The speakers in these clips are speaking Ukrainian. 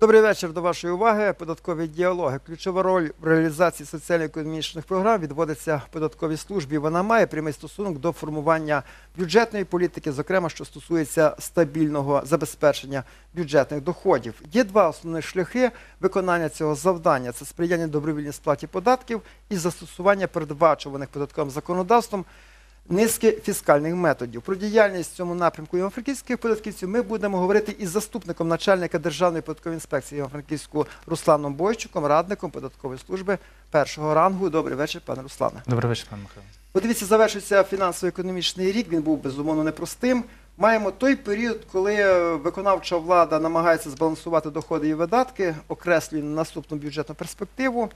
Добрий вечір до вашої уваги. Податкові діалоги. Ключова роль в реалізації соціально-економічних програм відводиться податковій службі. Вона має прямий стосунок до формування бюджетної політики, зокрема, що стосується стабільного забезпечення бюджетних доходів. Є два основні шляхи виконання цього завдання: це сприяння добровільній сплаті податків і застосування передбачуваних податковим законодавством низки фіскальних методів. Про діяльність в цьому напрямку івано-франківських податківців ми будемо говорити із заступником начальника Державної податкової інспекції Івано-Франківську Русланом Бойчуком, радником податкової служби першого рангу. Добрий вечір, пане Руслане. Добрий вечір, пан Михайло. Подивіться, завершується фінансово-економічний рік. Він був безумовно непростим. Маємо той період, коли е, виконавча влада намагається збалансувати доходи і видатки, окреслює наступну бюджетну перспективу.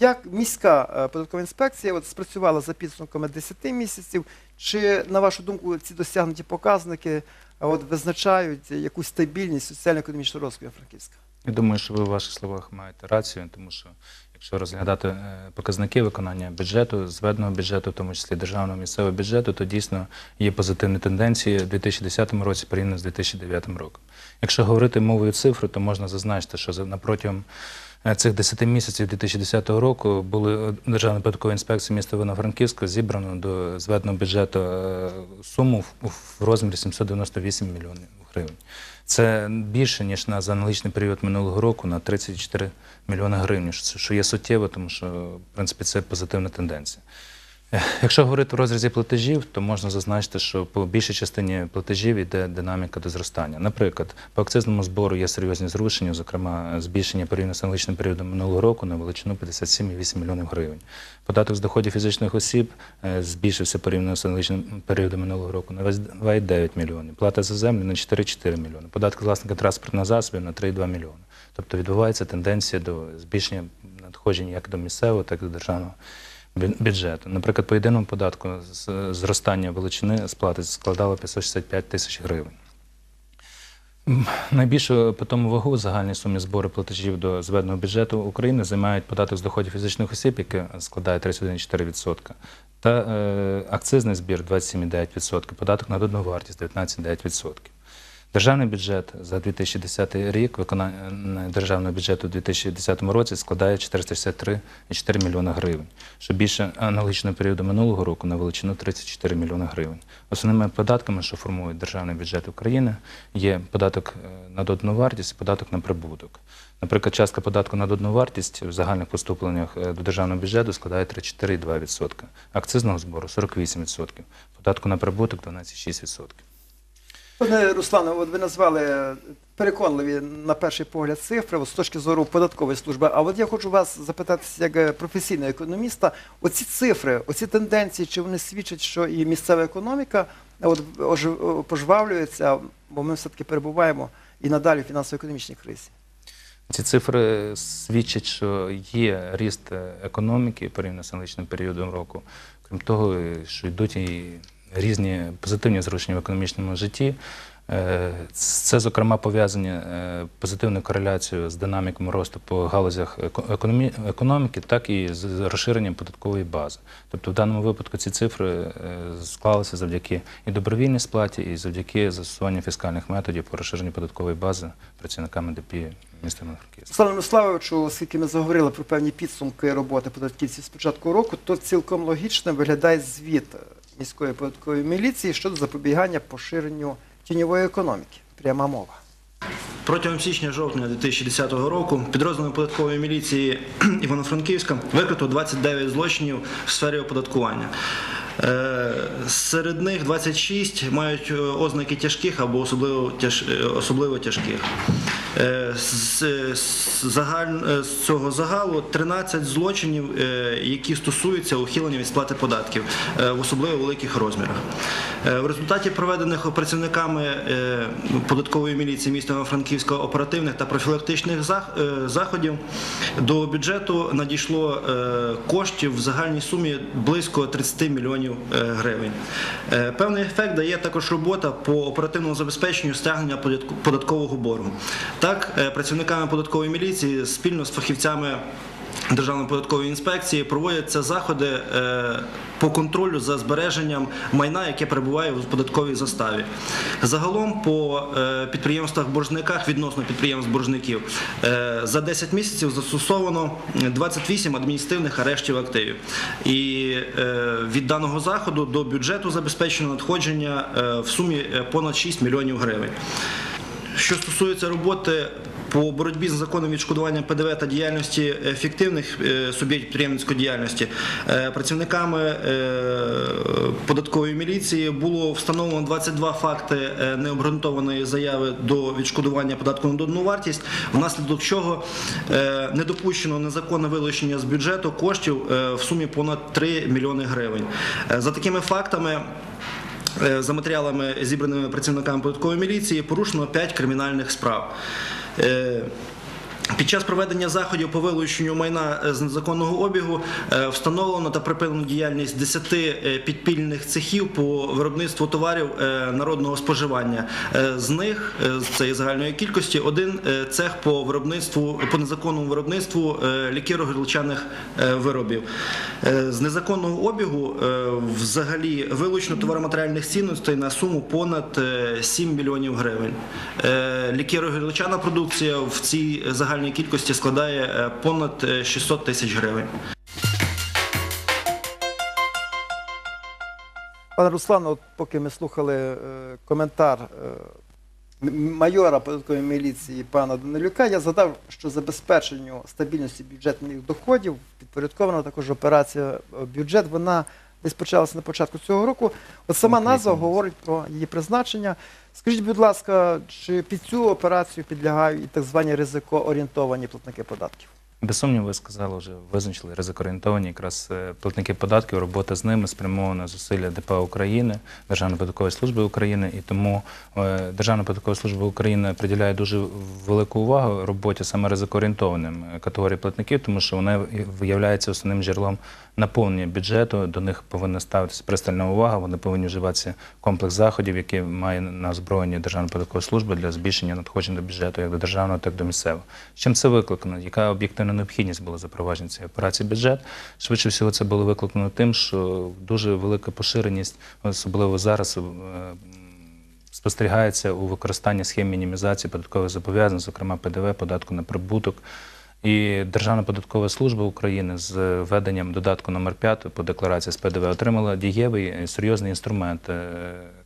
Як міська е, податкова інспекція от спрацювала за підсумками 10 місяців? Чи на вашу думку ці досягнуті показники от визначають якусь стабільність соціально-економічного розвитку Франківська? Я думаю, що ви в ваших словах маєте рацію, тому що якщо розглядати е, показники виконання бюджету, зведеного бюджету, в тому числі державного місцевого бюджету, то дійсно є позитивні тенденції в 2010 році порівняно з 2009 роком. Якщо говорити мовою цифри, то можна зазначити, що на протягом цих 10 місяців 2010 року були Державною податковою інспекцією міста Івано-Франківська зібрано до зведеного бюджету е, суму в- розмірі 798 мільйонів гривень. Це більше, ніж на за аналогічний період минулого року на 34 мільйони гривень, що є суттєво, тому що в принципі це позитивна тенденція. Якщо говорити в розрізі платежів, то можна зазначити, що по більшій частині платежів йде динаміка до зростання. Наприклад, по акцизному збору є серйозні зрушення, зокрема збільшення порівняно з аналогічним періодом минулого року на величину 57,8 мільйонів гривень. Податок з доходів фізичних осіб е, збільшився порівняно з аналогічним періодом минулого року на 2,9 мільйонів. Плата за землю на 4,4 мільйони. Податок з власника транспортного засобів на 3,2 мільйони. Тобто відбувається тенденція до збільшення надходжень як до місцевого, так і до державного бюджету. Наприклад, по єдиному податку зростання величини сплати складало 565 тисяч гривень. Найбільшу питому вагу в загальній сумі збору платежів до зведеного бюджету України займають податок з доходів фізичних осіб, який складає 31,4%, та е, акцизний збір 27,9%, податок на додану вартість 19,9%. Державний бюджет за 2010 рік, виконання державного бюджету у 2010 році складає 463,4 мільйона гривень, що більше аналогічного періоду минулого року на величину 34 мільйони гривень. Основними податками, що формують державний бюджет України, є податок е, на додану вартість і податок на прибуток. Наприклад, частка податку на додану вартість в загальних поступленнях е, до державного бюджету складає 34,2%, акцизного збору 48%, податку на прибуток 12,6%. Пане Руслане, от ви назвали переконливі на перший погляд цифри от з точки зору податкової служби. А от я хочу вас запитатися як е, професійного економіста, оці цифри, оці тенденції, чи вони свідчать, що і місцева економіка от, ожив- пожвавлюється, бо ми все-таки перебуваємо і надалі в фінансово-економічній кризі. Ці цифри свідчать, що є ріст е, економіки порівняно з аналогічним періодом року. Крім того, е, що йдуть і різні позитивні зрушення в економічному житті. Е, Це, зокрема, пов'язані е, позитивною кореляцією з динаміком росту по галузях еко- економі- економіки, так і з розширенням податкової бази. Тобто, в даному випадку ці цифри е, склалися завдяки і добровільній сплаті, і завдяки застосуванню фіскальних методів по розширенню податкової бази працівниками ДП міста Івано-Франківська. Руслане Миславовичу, оскільки ми заговорили про певні підсумки роботи податківців з початку року, то цілком логічно виглядає звіт міської податкової міліції щодо запобігання поширенню тіньової економіки. Пряма мова. Протягом січня-жовтня 2010 року підрозділом податкової міліції Івано-Франківська викрито 29 злочинів в сфері оподаткування. Е, Серед них 26 мають е, ознаки тяжких або особливо, е, особливо тяжких. Е, З, з, загаль- е, з цього загалу 13 злочинів, е, які стосуються ухилення від сплати податків е, в особливо великих розмірах. Е, В результаті проведених працівниками е, податкової міліції міста Івано-Франківська оперативних та профілактичних е, заходів до бюджету надійшло е, коштів в загальній сумі близько 30 мільйонів е, гривень. Е, Певний ефект дає також робота по оперативному забезпеченню стягнення податкового боргу. Так, е, працівниками податкової міліції спільно з фахівцями Державної податкової інспекції проводяться заходи е, по контролю за збереженням майна, яке перебуває в податковій заставі. Загалом по е, підприємствах-боржниках відносно підприємств-боржників за 10 місяців застосовано 28 адміністративних арештів активів. І від даного заходу до бюджету забезпечено надходження в сумі понад 6 мільйонів гривень. Що стосується роботи по боротьбі з законом відшкодування ПДВ та діяльності ефективних е, суб'єктів підприємницької діяльності, е, працівниками е, податкової міліції було встановлено 22 факти необґрунтованої заяви до відшкодування податку на додану вартість, внаслідок чого не допущено незаконне вилучення з бюджету коштів в сумі понад 3 мільйони гривень. За такими фактами. Е, За матеріалами, зібраними працівниками податкової міліції, порушено 5 кримінальних справ. Е, Під час проведення заходів по вилученню майна з незаконного обігу е, встановлено та припинено діяльність 10 е, підпільних цехів по виробництву товарів е, народного споживання. Е, З них е, з цієї загальної кількості один е, цех по виробництву по незаконному виробництву е, лікіро-горілчаних е, виробів. Е, З незаконного обігу е, взагалі вилучено товароматеріальних цінностей на суму понад е, 7 мільйонів гривень. Е, Лікіро-горілчана продукція в цій загальній кількості складає е, понад е, 600 тисяч гривень. Пане Руслане, от поки ми слухали е, коментар е, майора податкової міліції пана Данилюка, я згадав, що забезпеченню стабільності бюджетних доходів підпорядкована також операція е, бюджет. Вона десь почалася на початку цього року. От сама назва говорить про її призначення. Скажіть, будь ласка, чи під цю операцію підлягають так звані ризикоорієнтовані платники податків? Без сумніву, ви сказали, вже визначили ризикоорієнтовані якраз е, платники податків, робота з ними спрямована зусилля ДПА України, Державної податкової служби України, і тому е, Державна податкова служба України приділяє дуже велику увагу роботі саме ризикоорієнтованим категорії платників, тому що вона виявляється основним джерелом наповнення бюджету. До них повинна ставитися пристальна увага. Вони повинні вживатися комплекс заходів, які має на озброєнні Державна податкова служба для збільшення надходжень до бюджету, як до державного, так і до місцевого. З Чим це викликано? Яка об'єктивна необхідність була запровадження цієї операції бюджет? Швидше всього, це було викликано тим, що дуже велика поширеність, особливо зараз. е, Спостерігається у використанні схем мінімізації податкових зобов'язань, зокрема ПДВ, податку на прибуток. І Державна податкова служба України з введенням додатку номер 5 по декларації з ПДВ отримала дієвий серйозний інструмент е,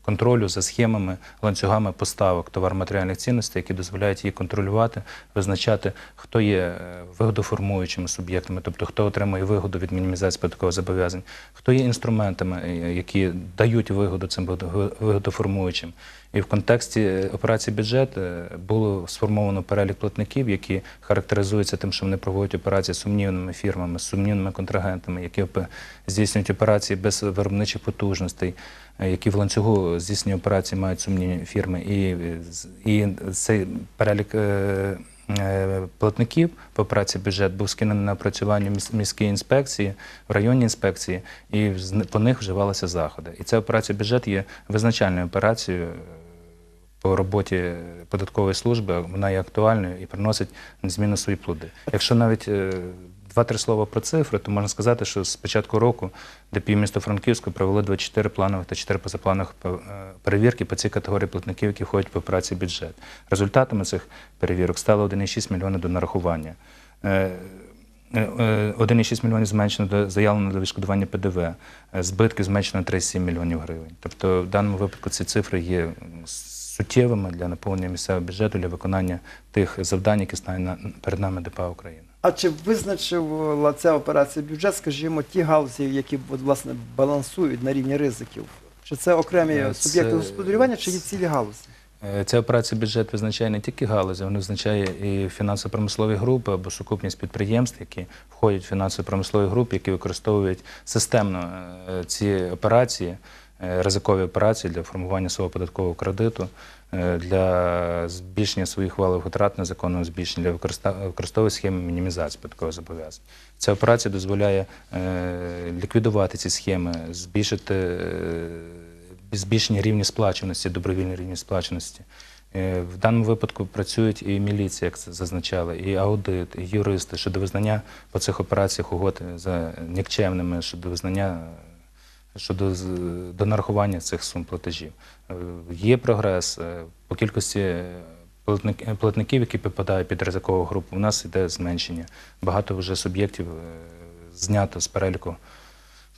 контролю за схемами, ланцюгами поставок товаро-матеріальних цінностей, які дозволяють її контролювати, визначати, хто є е, вигодоформуючими суб'єктами, тобто хто отримує вигоду від мінімізації податкових зобов'язань, хто є інструментами, е, які дають вигоду цим вигодо- вигодоформуючим. І в контексті е, операції бюджет е, було сформовано перелік платників, які характеризуються тим, що вони проводять операції з сумнівними фірмами, з сумнівними контрагентами, які здійснюють операції без виробничих потужностей, е, які в ланцюгу здійснюють операції мають сумнівні фірми. І, і цей перелік. Платників по операції бюджет був скинений на опрацювання в міс- міській інспекції, в районній інспекції, і по них вживалися заходи. І ця операція бюджет є визначальною операцією по роботі податкової служби, вона є актуальною і приносить незмінно свої плоди. Якщо навіть е, два-три слова про цифри, то можна сказати, що з початку року ДПІ місто Франківську провели 24 планових та 4 позапланових е, перевірки по цій категорії платників, які входять в операції бюджет. Результатами цих перевірок стало 1,6 мільйона до нарахування. Е, Е, 1,6 мільйонів зменшено до заявлено до відшкодування ПДВ, збитки зменшено на 37 мільйонів гривень. Тобто в даному випадку ці цифри є суттєвими для наповнення місцевого бюджету для виконання тих завдань, які на- перед нами ДПА України. А чи визначила ця операція бюджет, скажімо, ті галузі, які от, власне балансують на рівні ризиків? Чи це окремі Е, суб'єкти господарювання, чи є цілі галузі? Е, Ця операція бюджет визначає не тільки галузі, вона визначає і фінансово-промислові групи або сукупність підприємств, які входять в фінансово-промислові групи, які використовують системно е, ці операції, ризикові операції для формування свого податкового кредиту, е, для збільшення своїх валових витрат незаконного збільшення, для використовують схеми мінімізації податкових зобов'язань. Ця операція дозволяє е, ліквідувати ці схеми, збільшити. е, збільшення рівня сплаченості, добровільний рівень сплаченості Е, В даному випадку працюють і міліція, як це зазначали, і аудит, і юристи щодо визнання по цих операціях угод за нікчемними, щодо визнання щодо до нарахування цих сум платежів. Е, Є прогрес е, по кількості е, платник- платників, які підпадають під ризикову групу. У нас йде зменшення. Багато вже суб'єктів знято з переліку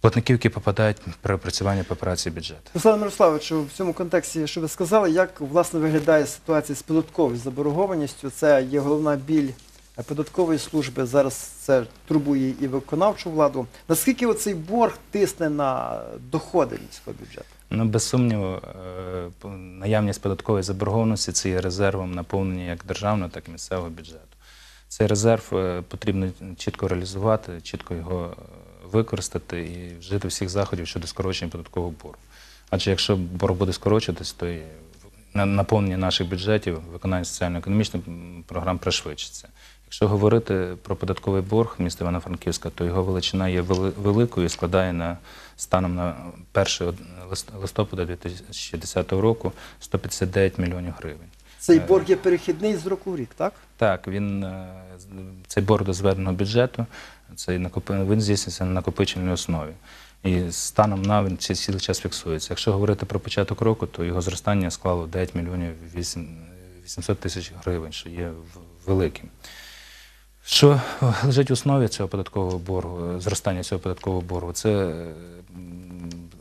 платників, які попадають при опрацюванні по операції бюджету. Руслан Мирославовичу, в цьому контексті, що ви сказали, як власне виглядає ситуація з податковою заборгованістю? Це є головна біль податкової служби. Зараз це турбує і виконавчу владу. Наскільки оцей борг тисне на доходи міського бюджету? Ну, без сумніву, е, наявність податкової заборгованості це є резервом наповнення як державного, так і місцевого бюджету. Цей резерв е, потрібно чітко реалізувати, чітко його е, використати і вжити всіх заходів щодо скорочення податкового боргу. Адже якщо борг буде скорочуватись, то і наповнення наших бюджетів, виконання соціально-економічних програм пришвидшиться. Якщо говорити про податковий борг міста Івано-Франківська, то його величина є великою і складає на станом на 1 од- лист- листопада 2010 року 159 мільйонів гривень. Цей Е. борг є перехідний з року в рік, так? Так, він е, цей борг до зведеного бюджету, цей він здійснюється на накопичувальній основі. І станом на він ці- цілий час фіксується. Якщо говорити про початок року, то його зростання склало 9 мільйонів 8 800 тисяч гривень, що є великим. Що лежить в основі цього податкового боргу, е, зростання цього податкового боргу? Це, е,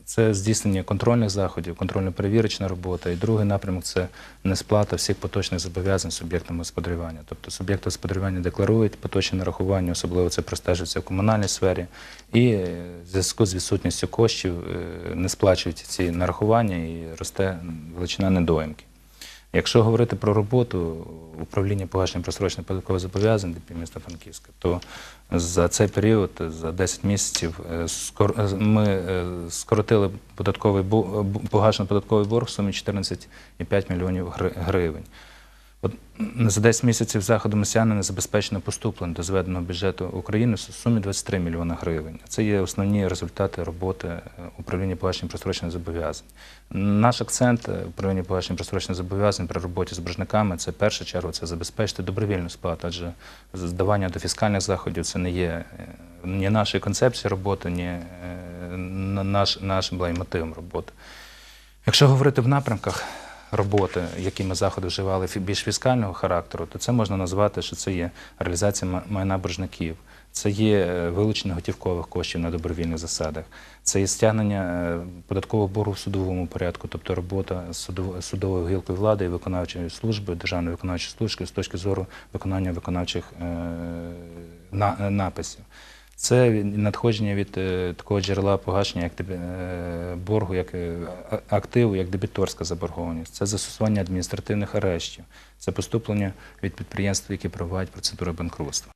це здійснення контрольних заходів, контрольно-перевірочна робота. І другий напрямок це несплата всіх поточних зобов'язань суб'єктами господарювання. Тобто суб'єкти господарювання декларують поточні нарахування, особливо це простежується в комунальній сфері, і е, в зв'язку з відсутністю коштів не сплачують ці нарахування і росте величина недоїмки. Якщо говорити про роботу управління погашення просрочених податкових зобов'язань ДП міста Франківська, то за цей період, за 10 місяців, е, е, ми е, скоротили податковий погашений податковий борг в сумі 14,5 мільйонів гри- гривень. За 10 місяців заходом осяни забезпечено поступлень до зведеного бюджету України в сумі 23 мільйони гривень. Це є основні результати роботи е, управління погашення просрочених зобов'язань. Наш акцент е, управління погашення просрочених зобов'язань при роботі з боржниками це в першу чергу це забезпечити добровільну сплату, адже здавання до фіскальних заходів це не є е, ні нашою концепцією роботи, ні наш, нашим мотивом роботи. Якщо говорити в напрямках роботи, які ми заходи вживали більш фіскального характеру, то це можна назвати, що це є реалізація майна боржників, це є е, вилучення готівкових коштів на добровільних засадах, це є стягнення е, податкового боргу в судовому порядку, тобто робота з судов- судовою гілкою влади і виконавчою службою, державної виконавчої служби з точки зору виконання виконавчих на- е, написів. Це надходження від е, такого джерела погашення, як е, боргу, як е, активу, як дебіторська заборгованість. Це застосування адміністративних арештів, це поступлення від підприємств, які проводять процедури банкрутства.